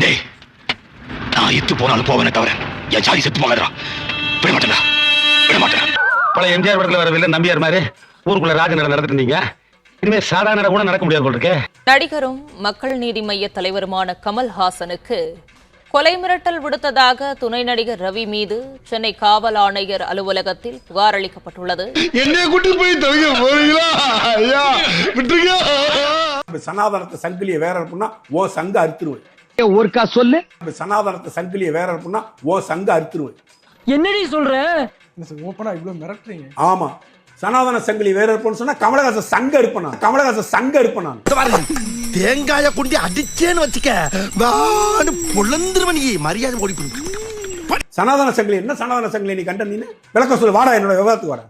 டேய் நான் இத்து போனாலும் போவேனே தவிர என் சாதி செத்து போகாதடா. விட மாட்டேன்டா விட மாட்டேன் பழைய எம்ஜிஆர் படத்துல வர வில்ல நம்பியார் மாதிரி ஊருக்குள்ள ராஜ நட நடந்துட்டு இருந்தீங்க. இனிமே சாதாரண கூட நடக்க முடியாது போல இருக்கே நடிகரும் மக்கள் நீதி மய்ய தலைவருமான கமல்ஹாசனுக்கு கொலை மிரட்டல் விடுத்ததாக துணை நடிகர் ரவி மீது சென்னை காவல் ஆணையர் அலுவலகத்தில் புகார் அளிக்கப்பட்டுள்ளது. என்னைய கூட்டி போய் தவிக்க போறீங்களா? ஐயா விட்டுருங்க. சனாதனத்தை சங்கிலியை வேற இருப்புன்னா ஓ சங்க அறுத்துருவேன். ஒருக்கா சொல்லு. சனாதனத்தை சங்கிலியை வேற இருப்புன்னா ஓ சங்க அறுத்துருவேன். என்னடி சொல்ற? ஓப்பனா இவ்வளவு மிரட்டுறீங்க? ஆமா. சனாதன சங்கிலி வேற இருப்போம்னு சொன்னா கமலஹாசன் சங்க இருப்பேன் கமலஹாசன் சங்க இருப்பேன் தேங்காய குண்டி அடிச்சேன்னு வச்சுக்க வான்னு பொழந்துருவன் நீ. மரியாதை ஓடி சனாதன சங்கிலி என்ன சனாதன சங்கிலி நீ கண்ட நீனு விளக்கம் சொல்லு வாடா என்னோட விவகாரத்துக்கு வாடா.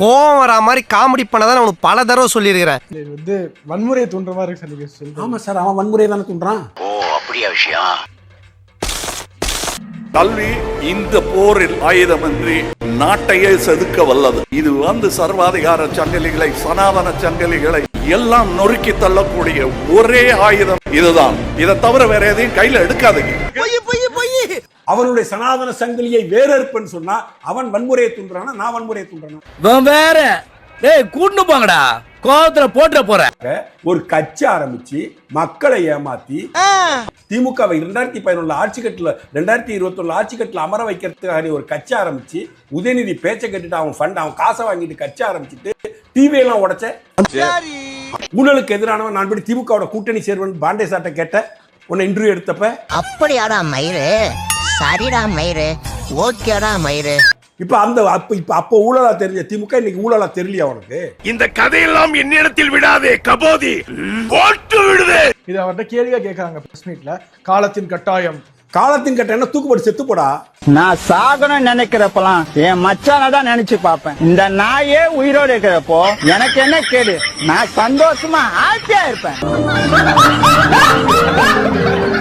கோவம் வரா மாதிரி காமெடி பண்ணதான் உனக்கு பல தடவை சொல்லியிருக்கிறேன். இது வந்து வன்முறையை தூண்டுற மாதிரி ஆமா சார் அவன் வன்முறை தானே தூண்டுறான். அப்படியா விஷயம். கல்வி இந்த போரில் ஆயுதமின்றி நாட்டையே செதுக்க வல்லது. இது வந்து சர்வாதிகார சங்கிலிகளை சனாதன சங்கிலிகளை எல்லாம் நொறுக்கி தள்ளக்கூடிய ஒரே ஆயுதம் இதுதான். இதை தவிர வேற எதையும் கையில எடுக்காதீங்க. அவனுடைய சனாதன சங்கிலியை வேற இருப்பேன்னு சொன்னா அவன் வன்முறையை தூண்டுறானா நான் வன்முறையை தூண்டுறானா? வேற. டேய் கூட்டு போங்கடா. கோவத்துல போட்டுற போற. ஒரு கட்சி ஆரம்பிச்சு மக்களை ஏமாத்தி திமுகவை இரண்டாயிரத்தி பதினொன்னுல ஆட்சி கட்டுல ரெண்டாயிரத்தி இருபத்தி ஒண்ணு ஆட்சி கட்டுல அமர வைக்கிறதுக்காக ஒரு கட்சி ஆரம்பிச்சு உதயநிதி பேச்சை கேட்டுட்டு அவன் ஃபண்ட் அவன் காசை வாங்கிட்டு கட்சி ஆரம்பிச்சுட்டு டிவி எல்லாம் உடைச்ச. ஊழலுக்கு எதிரானவன் நான் போய் திமுகவோட கூட்டணி சேர்வன் பாண்டே சாட்டை கேட்ட உன்னை இன்டர்வியூ எடுத்தப்ப. அப்படியாடா மயிறு? சரிடா மயிறு. ஓகேடா மயிறு. இப்ப அந்த அப்ப இப்ப அப்ப ஊழலா தெரிஞ்ச திமுக இன்னைக்கு ஊழலா தெரியலையா உனக்கு? இந்த கதையெல்லாம் என்னிடத்தில் விடாதே கபோதி. போட்டு விடுதே. இது அவர்கிட்ட கேள்வியா கேட்கறாங்க பிரஸ் மீட்ல காலத்தின் கட்டாயம். காலத்தின் கட்ட என்ன தூக்குப்பட்டு செத்து போடா நான் சாகணும்னு நினைக்கிறப்பலாம் என் மச்சான தான் நினைச்சு பார்ப்பேன். இந்த நாயே உயிரோடு இருக்கிறப்போ எனக்கு என்ன கேடு? நான் சந்தோஷமா ஹாப்பியா இருப்பேன்.